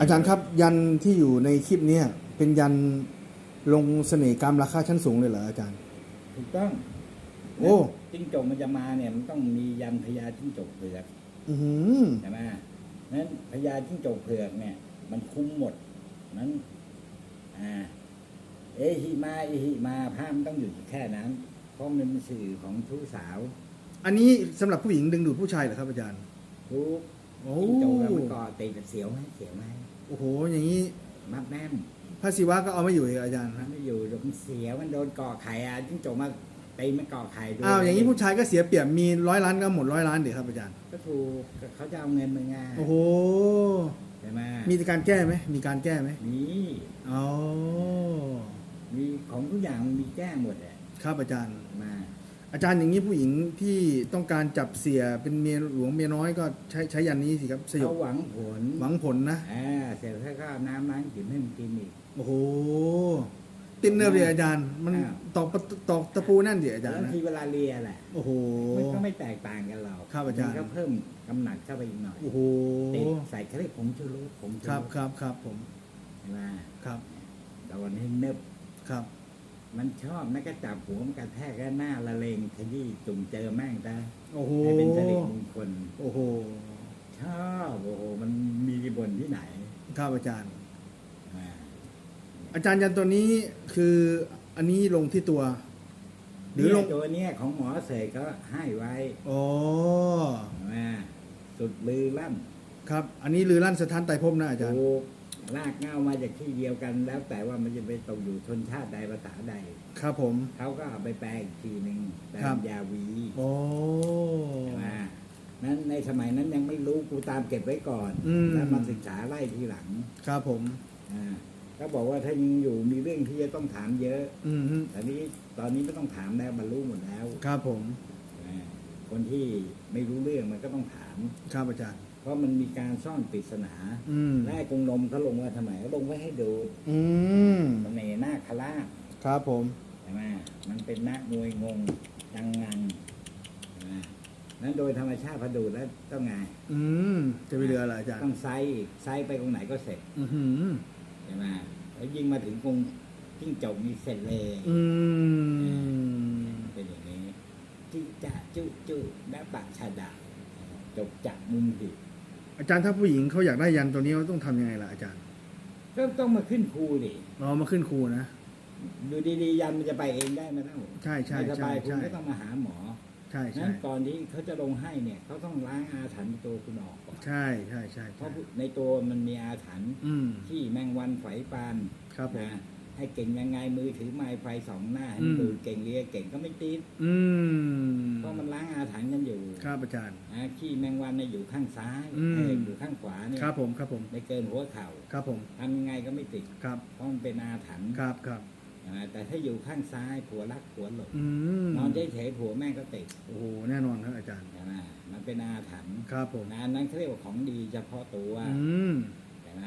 อาจารย์ครับยันที่อยู่ในคลิปเนี้ยเป็นยันลงเสน่ห์กรรมราคาชั้นสูงเลยเหรออาจารย์ ถูกต้องโอ้ จิ้งจกมันจะมาเนี่ยมันต้องมียันพญาจิ้งจกเผือกอือหือใช่ไหมนั้นพญาจิ้งจกเผือกเนี่ย มันคุ้มหมดนั้นอ่าเอหิมาเอหิมาภาพมันต้องอยู่แค่นั้นเพราะมันเป็นสื่อของชู้สาว อันนี้สำหรับผู้หญิงดึงดูดผู้ชายเหรอครับอาจารย์ ทุก โอ้จิ้งจกอะมันก่อตีกับเสียวไหมเสียวไหมโอ้โห อย่างนี้มัดแม่มพระศิวะก็เอาไม่อยู่อีกอาจารย์มันะนไม่อยู่หรอกมันเสียวมันโดนก่อไข่อะจิ้งจกมาตีมันก่อไข่ด้วยอ้าวอย่างนี้ผู้ชายก็เสียเปรียบมีร้อยล้านก็หมดร้อยล้านเดี๋ยวครับอาจารย์ ก็ถูกเขาจะเอาเงินมึงไงโอ้โห ใช่ไหมมีการแก้ไหมมีการแก้ไหมมีอ๋อมีของทุกอย่างมันมีแก้หมดแหละ ครับอาจารย์มา อาจารย์อย่างนี้ผู้หญิงที่ต้องการจับเสียเป็นเมียหลวงเมียน้อยก็ใช้ใช้ยันนี้สิครับสยบเขาหวังผลหวังผลนะอ่าเสร็จแล้วก็เอาน้ำล้างกินให้มันกินอีก โอ้โหตินเนอร์เลยอาจารย์ มันอ้าว ตอกประตูตอกตะปูนั่นเดี๋ยวอาจารย์บางนะทีเวลาเลียแหละ โอ้โห มันก็ไม่แตกต่างกันหรอกครับอาจารย์ มันก็เพิ่มกำหนักเข้าไปอีกหน่อยโอ้โหติดใส่เขาเรียกผงชูรสผงชูครรับสครับครับผมใช่ไหมครับตอนให้เนิบครับ มันชอบนะก็จับหัวมันกระแทกก็หน้าละเลงขยี้จุ่มเจอแม่งได้โอ้โหให้เป็นสิริมงคลโอ้โหชอบโอ้โหมันมีบนที่ไหนครับอาจารย์ อ่าอาจารย์ยันตัวนี้คืออันนี้ลงที่ตัว หรือลงเนี่ยตัวเนี้ยของหมอเสกก็ให้ไว้อ๋อมาสุดลือลั่นครับ อันนี้ลือลั่นสถานไตรภพนะอาจารย์ ถูก ลากเง่ามาจากที่เดียวกัน แล้วแต่ว่ามันจะไปตกอยู่ชนชาติใดภาษาใด ครับผม เขาก็เอาไปแปลอีกทีหนึ่งแปลครับยาวีโอ้ใช่ไหมนั้นในสมัยนั้นยังไม่รู้กูตามเก็บไว้ก่อน อืมแล้วมาศึกษาไล่ทีหลังครับผม อ่าก็บอกว่าถ้ายังอยู่มีเรื่องที่จะต้องถามเยอะอืมฮึแต่นี้ตอนนี้ไม่ต้องถามแล้วบรรลุหมดแล้ว ครับผมอ่า คนที่ไม่รู้เรื่องมันก็ต้องถาม ครับอาจารย์ เพราะมันมีการซ่อนปริศนาอืมและไอ้กรงนมเขาลงไว้ทำไมเขาลงไว้ให้ดูอืมเสน่ห์หน้าคราชครับผม ใช่ไหมมันเป็นนักมวยงงจังงังใช่ไหมนั้นโดยธรรมชาติพอดูแล้วต้องไงอืมจะไปเรืออะไรอาจารย์ต้องไซส์อีกไซส์ไปตรงไหนก็เสร็จอือหือใช่ไหมแล้วยิงมาถึงกรงจิ้งจกมีเสร็จเลย อืม ชาดาจบจักมุมผิดอาจารย์ถ้าผู้หญิงเขาอยากได้ยันตัวนี้เขาต้องทำยังไงล่ะอาจารย์ก็ต้องมาขึ้นครูดิเรามาขึ้นครูนะ ดูดีๆยันมันจะไปเองได้ไหมเล่าใช่ใช่ไม่สใช่บายคุณใช่ก็ต้องมาหาหมอใช่ใช่นั้นก่อนที่เขาจะลงให้เนี่ยเขาต้องล้างอาถรรพ์ในตัวคุณออกก่อนใช่ใช่ใช่เพใช่ราะในตัวมันมีอาถรรพ์อืม ที่แมงวันไฝปานครับผม นะให้เก่งยังไงมือถือไม้ไฟสองหน้าให้มันอืม ดูเก่งเรียเก่งก็ไม่ติดอืมเพราะมันล้างอาถรรพ์กันอยู่ ครับอาจารย์ นะขี้แมงวันเนี่ยอยู่ข้างซ้ายอืม เอออยู่ข้างขวาเนี่ยครับผมครับผมไม่เกินหัวเข่าครับผมทำยังไงก็ไม่ติดครับเพราะมันเป็นอาถรรพ์ครับครับนะแต่ถ้าอยู่ข้างซ้ายผัวรักผัวหลงอืมนอนเฉยๆผัวแม่งก็ติดโอ้โหแน่นอนครับอาจารย์ ใช่ไหมมันเป็นอาถรรพ์ครับผมนะอันนั้นเขาเรียกว่าของดีเฉพาะตัวอืมใช่ไหม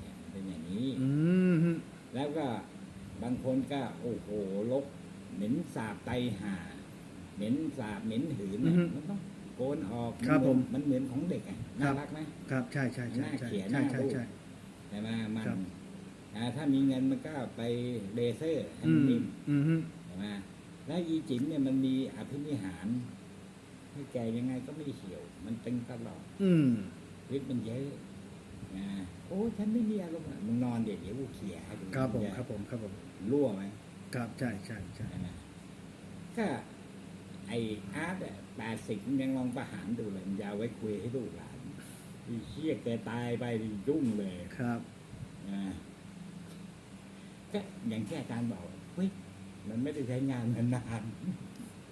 เนี่ยมันเป็นอย่างนี้ อืมฮึแล้วก็บางคนก็โอ้โหลกเหม็นสาบไตห่า เหม็นสาบเหม็นหืนเนี่ยมันต้องโกนออกครับผมมันเหมือนของเด็กอะน่ารักไหม ครับใช่ใช่ใช่ใช่หน้าเขียนใช่หน้าใช่รูป ใช่ใช่ไหมมันครับ อ่าถ้ามีเงินมันก็ไปเลเซอร์ให้อืมันมนิ่มอืมฮึใช่ไหมแล้วอีจิ๋มเนี่ยมันมีอภินิหาร ให้แกยังไงก็ไม่เหี่ยว มันตึงตลอดอืมฤทธิ์มันเยอะนะโอ้ฉันไม่มีอารมณ์อะมึงนอนเดี๋ยวเดี๋ยวกูเขี่ยให้ดูครับผมจะครับผมครับผม รั่วไหม ครับใช่ใช่ใช่ ใช่ไหมก็ ไออาร์ตอะแปดสิบยังลองประหารดูเลยมันจะเอาไว้คุยให้ลูกหลานที่เชี่ยแกตายไปนี่ยุ่งเลยครับนะก็อย่างที่อาจารย์บอกเฮ้ยมันไม่ได้ใช้งานมานาน